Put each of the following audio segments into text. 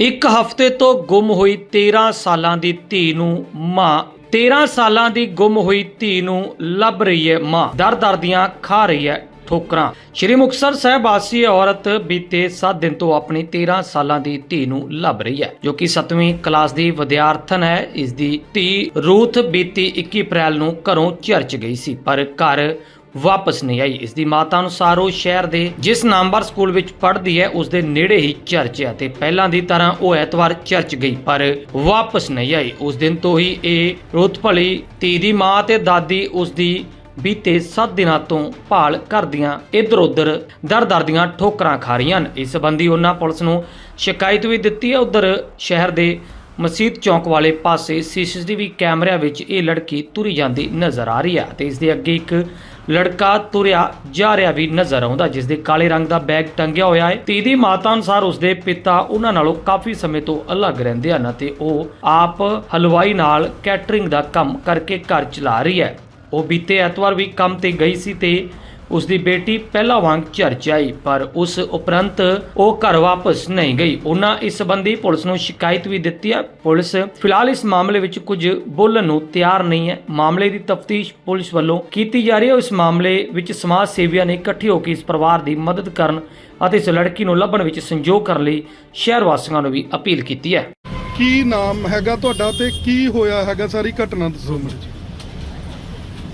ਇੱਕ ਹਫ਼ਤੇ ਤੋਂ ਗੁੰਮ ਹੋਈ 13 ਸਾਲਾਂ ਦੀ ਧੀ ਨੂੰ ਮਾਂ। 13 ਸਾਲਾਂ ਦੀ ਗੁੰਮ ਹੋਈ ਧੀ ਨੂੰ ਲੱਭ ਰਹੀ ਹੈ ਮਾਂ। ਦਰ-ਦਰ ਦੀਆਂ ਖਾ ਰਹੀ ਹੈ ਠੋਕਰਾਂ। ਸ਼੍ਰੀ ਮੁਕਤਸਰ ਸਾਹਿਬ ਵਾਸੀ ਔਰਤ ਬੀਤੇ 7 ਦਿਨ ਤੋਂ ਆਪਣੀ 13 ਸਾਲਾਂ ਦੀ ਧੀ ਨੂੰ ਲੱਭ ਰਹੀ ਹੈ, ਜੋ ਕਿ 7ਵੀਂ ਕਲਾਸ ਦੀ ਵਿਦਿਆਰਥਣ ਹੈ। ਇਸ ਦੀ ਧੀ ਰੂਥ ਬੀਤੀ 21 ਅਪ੍ਰੈਲ ਨੂੰ ਘਰੋਂ ਚਰਚ ਗਈ ਸੀ, ਪਰ ਘਰ ਵਾਪਸ ਨਹੀਂ ਆਈ। ਇਸ ਦੀ ਮਾਤਾ ਅਨੁਸਾਰ ਉਹ ਸ਼ਹਿਰ ਦੇ ਜਿਸ ਨਾਮਵਰ ਸਕੂਲ ਵਿੱਚ ਪੜ੍ਹਦੀ ਹੈ, ਉਸ ਦੇ ਨੇੜੇ ਹੀ ਚਰਚ ਹੈ ਤੇ ਪਹਿਲਾਂ ਦੀ ਤਰ੍ਹਾਂ ਉਹ ਐਤਵਾਰ ਚਰਚ ਗਈ, ਪਰ ਵਾਪਸ ਨਹੀਂ ਆਈ। ਉਸ ਦਿਨ ਤੋਂ ਹੀ ਇਹ ਰੁੱਤ ਭਲੀ ਧੀ ਦੀ ਮਾਂ ਤੇ ਦਾਦੀ ਉਸ ਦੀ ਬੀਤੇ 7 ਦਿਨਾਂ ਤੋਂ ਭਾਲ ਕਰਦੀਆਂ ਇਧਰ ਉਧਰ ਦਰ-ਦਰ ਦੀਆਂ ਠੋਕਰਾਂ ਖਾ ਰਹੀਆਂ ਹਨ। ਇਸ ਸੰਬੰਧੀ ਉਹਨਾਂ ਪੁਲਿਸ ਨੂੰ ਸ਼ਿਕਾਇਤ ਵੀ ਦਿੱਤੀ ਹੈ। ਉਧਰ ਸ਼ਹਿਰ ਦੇ ਮਸਜਿਦ ਚੌਂਕ ਵਾਲੇ ਪਾਸੇ ਸੀਸੀਟੀਵੀ ਕੈਮਰਿਆਂ ਵਿੱਚ ਇਹ ਲੜਕੀ ਤੁਰੀ ਜਾਂਦੀ ਨਜ਼ਰ ਆ ਰਹੀ ਹੈ ਤੇ ਇਸ ਦੇ ਅੱਗੇ ਇੱਕ ਲੜਕਾ ਤੁਰਿਆ ਜਾ ਰਿਹਾ ਵੀ ਨਜ਼ਰ ਆਉਂਦਾ, ਜਿਸ ਦੇ ਕਾਲੇ ਰੰਗ ਦਾ ਬੈਗ ਟੰਗਿਆ ਹੋਇਆ ਹੈ। ਧੀ ਦੀ ਮਾਤਾ ਅਨੁਸਾਰ ਉਸਦੇ ਪਿਤਾ ਉਹਨਾਂ ਨਾਲੋਂ ਕਾਫੀ ਸਮੇਂ ਤੋਂ ਅਲੱਗ ਰਹਿੰਦੇ ਹਨ ਅਤੇ ਉਹ ਆਪ ਹਲਵਾਈ ਨਾਲ ਕੈਟਰਿੰਗ ਦਾ ਕੰਮ ਕਰਕੇ ਘਰ ਚਲਾ ਰਹੀ ਹੈ। ਉਹ ਬੀਤੇ ਐਤਵਾਰ ਵੀ ਕੰਮ ਤੇ ਗਈ ਸੀ ਤੇ ਉਸ ਦੀ ਬੇਟੀ ਪਹਿਲਾਂ ਵਾਂਗ ਚਰਚ ਆਈ ਪਰ ਉਸ ਉਪਰੰਤ ਉਹ ਘਰ ਵਾਪਸ ਨਹੀਂ ਗਈ। ਉਹਨਾਂ ਇਸ ਸੰਬੰਧੀ ਪੁਲਿਸ ਨੂੰ ਸ਼ਿਕਾਇਤ ਵੀ ਦਿੱਤੀ ਹੈ। ਪੁਲਿਸ ਫਿਲਹਾਲ ਇਸ ਮਾਮਲੇ ਵਿੱਚ ਕੁਝ ਬੋਲਣ ਨੂੰ ਤਿਆਰ ਨਹੀਂ ਹੈ। ਮਾਮਲੇ ਦੀ ਤਫਤੀਸ਼ ਪੁਲਿਸ ਵੱਲੋਂ ਕੀਤੀ ਜਾ ਰਹੀ ਹੈ। ਇਸ ਮਾਮਲੇ ਵਿੱਚ ਸਮਾਜ ਸੇਵੀਆਂ ਨੇ ਇਕੱਠੇ ਹੋ ਕੇ ਇਸ ਪਰਿਵਾਰ ਦੀ ਮਦਦ ਕਰਨ ਅਤੇ ਇਸ ਲੜਕੀ ਨੂੰ ਲੱਭਣ ਵਿੱਚ ਸੰਯੋਗ ਕਰਨ ਲਈ ਸ਼ਹਿਰ ਵਾਸੀਆਂ ਨੂੰ ਵੀ ਅਪੀਲ ਕੀਤੀ ਹੈ। ਕੀ ਨਾਮ ਹੈਗਾ ਤੁਹਾਡਾ ਤੇ ਕੀ ਹੋਇਆ ਹੈਗਾ? ਸਾਰੀ ਘਟਨਾ ਦੱਸੋ ਮੈਨੂੰ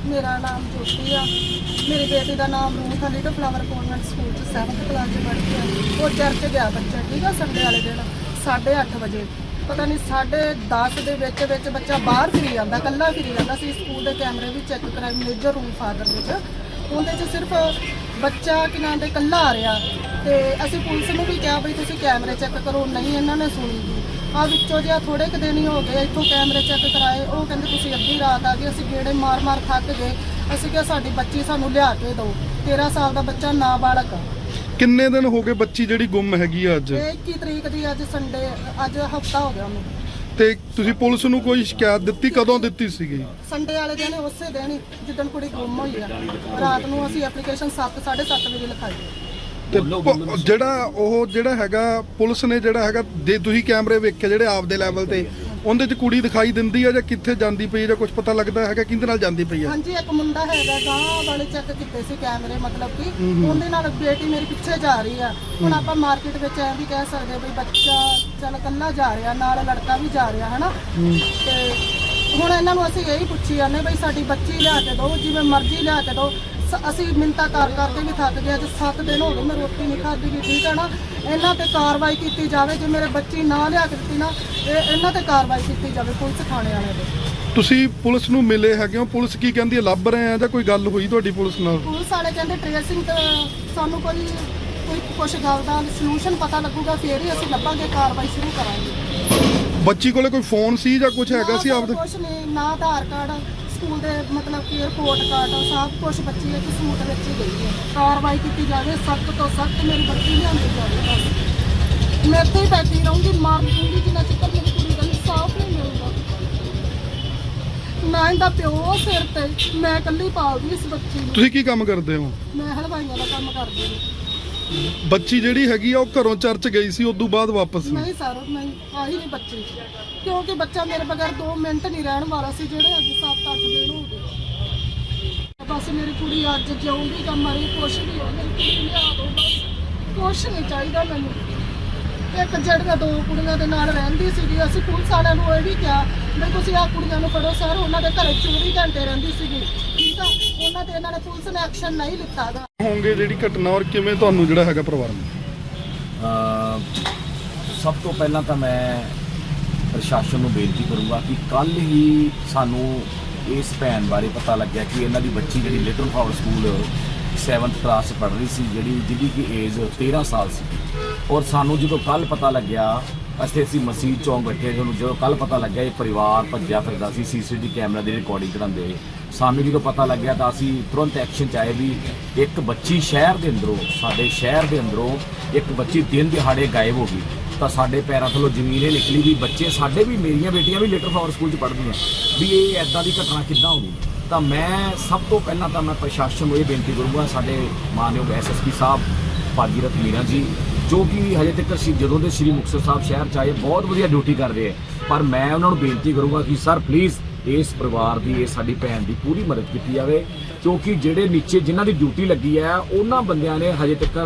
ਮੇਰਾ ਨਾਮ ਜੋਤੀ ਆ। ਮੇਰੀ ਬੇਟੀ ਦਾ ਨਾਮ ਰੂਥ ਆ ਲਿਟਲ ਫਲਾਵਰ ਕਨਵੈਂਟ ਸਕੂਲ ਚ 7th ਕਲਾਸ ਚ ਪੜ੍ਹਦੀ ਆ। ਉਹ ਚਰਚ ਗਿਆ ਬੱਚਾ, ਠੀਕ ਆ ਸੰਡੇ ਵਾਲੇ ਦਿਨ 8:30 ਵਜੇ। ਪਤਾ ਨਹੀਂ 10:30 ਦੇ ਵਿੱਚ ਵਿੱਚ ਬੱਚਾ ਬਾਹਰ ਫਿਰੀ ਜਾਂਦਾ ਕੱਲਾ ਫਿਰੀ ਜਾਂਦਾ ਸੀ, ਸਕੂਲ ਦੇ ਕੈਮਰੇ ਵੀ ਚੈੱਕ ਕਰਾਏ ਮੇਜਰ ਰੂਮ ਫਾਦਰ ਵਿੱਚ। ਉਹਦੇ ਚ ਸਿਰਫ ਬੱਚਾ ਕਿ ਨਾਂ 'ਤੇ ਕੱਲਾ ਆ ਰਿਹਾ। ਤੇ ਅਸੀਂ ਪੁਲਿਸ ਨੂੰ ਵੀ ਕਿਹਾ ਵੀ ਤੁਸੀਂ ਕੈਮਰੇ ਚੈੱਕ ਕਰੋ, ਨਹੀਂ, ਇਹਨਾਂ ਨੇ ਸੁਣੀ ਆ ਵਿੱਚੋਂ ਜਿਹਾ ਥੋੜੇ ਕੁ ਦਿਨ ਹੀ ਹੋ ਗਏ ਇੱਥੋਂ ਕੈਮਰੇ ਚੈੱਕ ਕਰਾਏ। ਉਹ ਕਹਿੰਦੇ ਤੁਸੀਂ ਅੱਧੀ ਰਾਤ ਆ ਗਏ ਅਸੀਂ ਗੇੜੇ ਮਾਰ-ਮਾਰ ਥੱਕ ਗਏ। ਅਸੀਂ ਕਿਹਾ ਸਾਡੀ ਬੱਚੀ ਸਾਨੂੰ ਲਿਆ ਕੇ ਦਿਓ। 13 ਸਾਲ ਦਾ ਬੱਚਾ ਨਾਬਾਲਗ ਆ ਕਿੰਨੇ ਦਿਨ ਹੋ ਗਏ ਬੱਚੀ ਜਿਹੜੀ ਗੁੰਮ ਹੈਗੀ ਆ ਅੱਜ? ਇਹ 21 ਤਰੀਕ ਦੀ ਅੱਜ ਸੰਡੇ ਅੱਜ ਹਫਤਾ ਹੋ ਗਿਆ ਉਹਨੂੰ ਤੇ ਤੁਸੀਂ ਪੁਲਿਸ ਨੂੰ ਕੋਈ ਸ਼ਿਕਾਇਤ ਦਿੱਤੀ? ਕਦੋਂ ਦਿੱਤੀ ਸੀਗੀ? ਸੰਡੇ ਵਾਲੇ ਦਿਨ ਉਸੇ ਦਿਨ ਹੀ ਜਿੱਦਣ ਕੁੜੀ ਗੁੰਮ ਹੋਈ ਆ। ਰਾਤ ਨੂੰ ਅਸੀਂ ਐਪਲੀਕੇਸ਼ਨ 7 7:30 ਵਜੇ ਲਿਖਾਈ। ਤੇ ਪ- ਜਿਹੜਾ ਉਹ ਜਿਹੜਾ ਹੈਗਾ ਪੁਲਿਸ ਨੇ ਜਿਹੜਾ ਹੈਗਾ ਜੇ ਤੁਸੀਂ ਕੈਮਰੇ ਵੇਖੇ ਜਿਹੜੇ ਆਪਦੇ ਲੈਵਲ ਤੇ। ਉਹਦੇ ਚ ਕੁੜੀ ਦਿਖਾਈ ਦਿੰਦੀ ਆ ਜਾਂ ਕਿੱਥੇ ਜਾਂਦੀ ਪਈ ਆ ਜਾਂ ਕੁਝ ਪਤਾ ਲੱਗਦਾ ਹੈਗਾ ਕਿਹਦੇ ਨਾਲ ਜਾਂਦੀ ਪਈ ਆ? ਹਾਂਜੀ ਇੱਕ ਮੁੰਡਾ ਹੈਗਾ ਗਾਂ ਵਾਲੇ ਚੈੱਕ ਕੀਤੇ ਸੀ ਕੈਮਰੇ ਮਤਲਬ ਕਿ ਉਹਦੇ ਨਾਲ ਬੇਟੀ ਮੇਰੀ ਪਿੱਛੇ ਜਾ ਰਹੀ ਆ। ਹੁਣ ਆਪਾਂ ਮਾਰਕੀਟ ਵਿੱਚ ਐਂ ਵੀ ਕਹਿ ਸਕਦੇ ਵੀ ਬੱਚਾ ਚੱਲ ਕੱਲਾ ਜਾ ਰਿਹਾ ਨਾਲ ਲੜਕਾ ਵੀ ਜਾ ਰਿਹਾ ਹਨਾ? ਤੇ ਹੁਣ ਇਹਨਾਂ ਨੂੰ ਅਸੀਂ ਇਹੀ ਪੁੱਛੀ ਜਾਂਦੇ ਬਈ ਸਾਡੀ ਬੱਚੀ ਲਿਆ ਕੇ ਦਿਓ ਜਿਵੇਂ ਮਰਜ਼ੀ ਲਿਆ ਕੇ ਦਿਓ। ਸ- ਅਸੀਂ ਮਿੰਤਾ ਕਰ ਕਰਕੇ ਵੀ ਥੱਕ ਗਏ ਅੱਜ 7 ਦਿਨ ਹੋ ਗਏ ਮੈਂ ਰੋਟੀ ਨਹੀਂ ਖਾਧੀ ਗੀ ਠੀਕ ਹੈ ਨਾ। ਇਹਨਾਂ ਤੇ ਕਾਰਵਾਈ ਕੀਤੀ ਜਾਵੇ ਜੇ ਮੇਰੇ ਬੱਚੀ ਨਾ ਲਿਆ ਕੇ ਦਿੱਤੀ ਨਾ ਇਹ ਇਹਨਾਂ ਤੇ ਕਾਰਵਾਈ ਕੀਤੀ ਜਾਵੇ ਪੁਲਿਸ ਥਾਣੇ ਵਾਲਿਆਂ ਦੇ ਤੁਸੀਂ ਪੁਲਿਸ ਨੂੰ ਮਿਲੇ ਹੈਗੇ ਹੋ? ਪੁਲਿਸ ਕੀ ਕਹਿੰਦੀ ਹੈ? ਲੱਭ ਰਹੇ ਆ ਜਾਂ ਕੋਈ ਗੱਲ ਹੋਈ ਤੁਹਾਡੀ ਪੁਲਿਸ ਨਾਲ? ਪੁਲਿਸ ਵਾਲੇ ਕਹਿੰਦੇ ਟ੍ਰੇਸਿੰਗ ਤੇ ਸਾਨੂੰ ਕੋਈ ਕੋਈ ਕੁਛ ਗੱਲ ਦਾ ਸੋਲੂਸ਼ਨ ਪਤਾ ਲੱਗੂਗਾ ਫੇਰ ਹੀ ਅਸੀਂ ਲੱਭਾਂਗੇ ਕਾਰਵਾਈ ਸ਼ੁਰੂ ਕਰਾਂਗੇ। ਬੱਚੀ ਕੋਲੇ ਕੋਈ ਫੋਨ ਸੀ ਜਾਂ ਕੁਝ ਹੈਗਾ ਸੀ ਆਪਦੇ? ਕੁਝ ਨਹੀਂ ਨਾ ਆਧਾਰ ਕਾਰਡ। ਸਕੂਲ ਦੇ ਮਤਲਬ ਕਿ ਰਿਪੋਰਟ ਕਾਰਡ ਸਭ ਕੁਝ ਬੱਚੀ ਇੱਕ ਸੂਟ ਵਿੱਚ ਹੀ ਗਈ ਹੈ। ਕਾਰਵਾਈ ਕੀਤੀ ਜਾਵੇ ਸਖਤ ਤੋਂ ਸਖਤ ਮੇਰੀ ਬੱਚੀ ਲਿਆਂਦੀ ਜਾਵੇ ਬਸ। ਮੈਂ ਇੱਥੇ ਹੀ ਬੈਠੀ ਰਹੂੰਗੀ ਮਾਰ ਦੂੰਗੀ ਜਿੰਨਾ ਚਿਰ ਮੇਰੀ ਕੁੜੀ ਦਾ ਇਨਸਾਫ ਨਹੀਂ ਮਿਲੂਗਾ। ਨਾ ਇਹਦਾ ਪਿਓ ਸਿਰ ਤੇ ਮੈਂ ਇਕੱਲੀ ਪਾਲਦੀ ਇਸ ਬੱਚੀ ਨੂੰ। ਤੁਸੀਂ ਕੀ ਕੰਮ ਕਰਦੇ ਹੋ? ਮੈਂ ਹਲਵਾਈਆਂ ਦਾ ਕੰਮ ਕਰਦੀ ਹਾਂ। ਬੱਚੀ ਜਿਹੜੀ ਹੈਗੀ ਆ, ਉਹ ਘਰੋਂ ਚਰਚ ਗਈ ਸੀ, ਉਦੋਂ ਬਾਅਦ ਵਾਪਸ ਨਹੀਂ ਨਹੀਂ ਸਰ, ਨਹੀਂ ਆਹੀ ਨਹੀਂ ਬੱਚੀ। ਕਿਉਂਕਿ ਬੱਚਾ ਮੇਰੇ ਬਗੈਰ 2 ਮਿੰਟ ਨਹੀਂ ਰਹਿਣ ਵਾਲਾ ਸੀ, ਜਿਹੜੇ ਅੱਜ 7-8 ਦਿਨ ਹੋ ਗਏ। ਬਸ ਮੇਰੀ ਕੁੜੀ ਅੱਜ ਜਿਉਂਦੀ ਜਾਂ ਮਰੀ, ਕੁਛ ਵੀ ਹੋ ਮੇਰੀ ਕੁੜੀ ਲਿਆ ਦੋ ਬਸ। ਕੁਛ ਨਹੀਂ ਚਾਹੀਦਾ ਮੈਨੂੰ। ਇੱਕ ਜਿਹੜੀਆਂ ਦੋ ਕੁੜੀਆਂ ਦੇ ਨਾਲ ਰਹਿੰਦੀ ਸੀਗੀ ਅਸੀਂ ਪੁਲਿਸ ਵਾਲਿਆਂ ਨੂੰ ਇਹ ਵੀ ਕਿਹਾ ਵੀ ਤੁਸੀਂ ਆਹ ਕੁੜੀਆਂ ਨੂੰ ਫੜੋ ਸਰ ਉਹਨਾਂ ਦੇ ਘਰੇ 24 ਘੰਟੇ ਰਹਿੰਦੀ ਸੀਗੀ। ਠੀਕ ਆ? ਉਹਨਾਂ ਤੇ ਇਹਨਾਂ ਨੇ ਪੁਲਿਸ ਨੇ ਐਕਸ਼ਨ ਨਹੀਂ ਲਿੱਤਾ ਗਾ। ਹੋਣਗੇ ਜਿਹੜੀ ਘਟਨਾ ਔਰ ਕਿਵੇਂ ਤੁਹਾਨੂੰ ਜਿਹੜਾ ਹੈਗਾ ਪਰਿਵਾਰ ਨੂੰ ਸਭ ਤੋਂ ਪਹਿਲਾਂ ਤਾਂ ਮੈਂ ਪ੍ਰਸ਼ਾਸਨ ਨੂੰ ਬੇਨਤੀ ਕਰੂੰਗਾ ਕਿ ਕੱਲ ਹੀ ਸਾਨੂੰ ਇਸ ਭੈਣ ਬਾਰੇ ਪਤਾ ਲੱਗਿਆ ਕਿ ਇਹਨਾਂ ਦੀ ਬੱਚੀ ਜਿਹੜੀ ਲਿਟਲ ਫਾਵਰ ਸਕੂਲ 7th ਕਲਾਸ 'ਚ ਪੜ੍ਹ ਰਹੀ ਸੀ, ਜਿਹੜੀ ਜਿਹਦੀ ਕਿ ਏਜ 13 ਸਾਲ ਸੀ। ਔਰ ਸਾਨੂੰ ਜਦੋਂ ਕੱਲ ਪਤਾ ਲੱਗਿਆ, ਅਸੀਂ ਅਸੀਂ ਮਸੀਹ ਚੌਂਕ ਬੈਠੇ ਜਦੋਂ ਜਦੋਂ ਕੱਲ ਪਤਾ ਲੱਗਿਆ, ਇਹ ਪਰਿਵਾਰ ਭੱਜਿਆ ਫਿਰਦਾ ਸੀ ਸੀਸੀਟੀਵੀ ਕੈਮਰਾ ਦੀ ਰਿਕਾਰਡਿੰਗ ਕਰਾਉਂਦੇ ਹੋਏ। ਸਾਨੂੰ ਜਦੋਂ ਪਤਾ ਲੱਗਿਆ ਤਾਂ ਅਸੀਂ ਤੁਰੰਤ ਐਕਸ਼ਨ ਚ ਆਏ ਵੀ ਇੱਕ ਬੱਚੀ ਸ਼ਹਿਰ ਦੇ ਅੰਦਰੋਂ, ਸਾਡੇ ਸ਼ਹਿਰ ਦੇ ਅੰਦਰੋਂ ਇੱਕ ਬੱਚੀ ਦਿਨ ਦਿਹਾੜੇ ਗਾਇਬ ਹੋ ਗਈ। ਤਾਂ ਸਾਡੇ ਪੈਰਾਂ ਥੱਲੋਂ ਜ਼ਮੀਨ ਇਹ ਨਿਕਲੀ ਵੀ ਬੱਚੇ ਸਾਡੇ ਵੀ, ਮੇਰੀਆਂ ਬੇਟੀਆਂ ਵੀ ਲਿਟਲ ਫਲਾਵਰ ਸਕੂਲ 'ਚ ਪੜ੍ਹਦੀਆਂ। ਵੀ ਇਹ ਐਦਾਂ ਦੀ ਘਟਨਾ ਕਿੱਦਾਂ ਹੋ ਗਈ? ਤਾਂ ਮੈਂ ਸਭ ਤੋਂ ਪਹਿਲਾਂ ਤਾਂ ਮੈਂ ਪ੍ਰਸ਼ਾਸਨ ਨੂੰ ਇਹ ਬੇਨਤੀ ਕਰੂੰਗਾ, ਸਾਡੇ ਮਾਨਯੋਗ ਐਸਐਸਪੀ ਸਾਹਿਬ ਭਾਗੀਰਥ ਮੀਰਾ ਜੀ, ਜੋ ਕਿ ਹਜੇ ਤੱਕ ਸੀ ਜਦੋਂ ਦੇ ਸ੍ਰੀ ਮੁਕਤਸਰ ਸਾਹਿਬ ਸ਼ਹਿਰ ਚ ਆਏ, ਬਹੁਤ ਵਧੀਆ ਡਿਊਟੀ ਕਰ ਰਹੇ ਹੈ ਪਰ ਮੈਂ ਉਹਨਾਂ ਨੂੰ ਬੇਨਤੀ ਕਰੂੰਗਾ ਕਿ ਸਰ ਪਲੀਜ਼ ਇਸ ਪਰਿਵਾਰ ਦੀ, ਇਹ ਸਾਡੀ ਭੈਣ ਦੀ ਪੂਰੀ ਮਦਦ ਕੀਤੀ ਜਾਵੇ, ਕਿਉਂਕਿ ਜਿਹੜੇ ਨੀਚੇ ਜਿਨ੍ਹਾਂ ਦੀ ਡਿਊਟੀ ਲੱਗੀ ਹੈ ਉਹਨਾਂ ਬੰਦਿਆਂ ਨੇ ਹਜੇ ਤੱਕ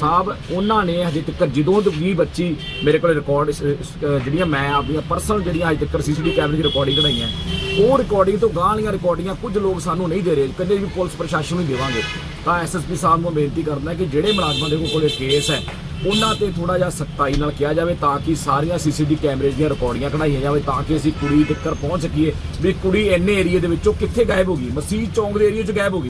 ਸਾਹਿਬ, ਉਹਨਾਂ ਨੇ ਹਜੇ ਤੱਕ ਜਦੋਂ ਤੋਂ ਵੀ ਬੱਚੀ ਮੇਰੇ ਕੋਲ ਰਿਕਾਰਡ ਜਿਹੜੀਆਂ ਮੈਂ ਆਪਣੀਆਂ ਪਰਸਨਲ ਜਿਹੜੀਆਂ ਹਜੇ ਤੱਕ ਸੀਸੀਟੀਵੀ ਕੈਮਰੇ ਦੀ ਰਿਕਾਰਡਿੰਗ ਕਢਾਈਆਂ ਉਹ ਰਿਕਾਰਡਿੰਗ ਤੋਂ ਗਾਂਹ ਵਾਲੀਆਂ ਰਿਕਾਰਡਿੰਗਾਂ ਕੁਝ ਲੋਕ ਸਾਨੂੰ ਨਹੀਂ ਦੇ ਰਹੇ, ਕਹਿੰਦੇ ਵੀ ਪੁਲਿਸ ਪ੍ਰਸ਼ਾਸਨ ਨੂੰ ਹੀ ਦੇਵਾਂਗੇ। ਤਾਂ ਐਸਐਸਪੀ ਸਾਹਿਬ ਨੂੰ ਬੇਨਤੀ ਕਰਦਾ ਕਿ ਜਿਹੜੇ ਮੁਲਾਜ਼ਮਾਂ ਦੇ ਕੋਲ ਇਹ ਕੇਸ ਹੈ, ਉਹਨਾਂ ਤੇ ਥੋੜਾ ਜਿਹਾ ਸਖਤਾਈ ਨਾਲ ਕਿਹਾ ਜਾਵੇ ਤਾਂ ਕਿ ਸਾਰੀਆਂ ਸੀਸੀਟੀਵੀ ਕੈਮਰੇ ਦੀਆਂ ਰਿਕਾਰਡਿੰਗਾਂ ਕਢਾਈਆਂ ਜਾਵੇ ਤਾਂ ਕਿ ਅਸੀਂ ਕੁੜੀ ਤੱਕ ਪਹੁੰਚ ਸਕੀਏ, ਵੀ ਕੁੜੀ ਇੰਨੇ ਏਰੀਏ ਦੇ ਵਿੱਚੋਂ ਕਿੱਥੇ ਗਾਇਬ ਹੋ ਗਈ, ਮਸੀਹ ਚੌਂਕ ਦੇ ਏਰੀਏ 'ਚ ਗਾਇਬ ਹੋ ਗਈ।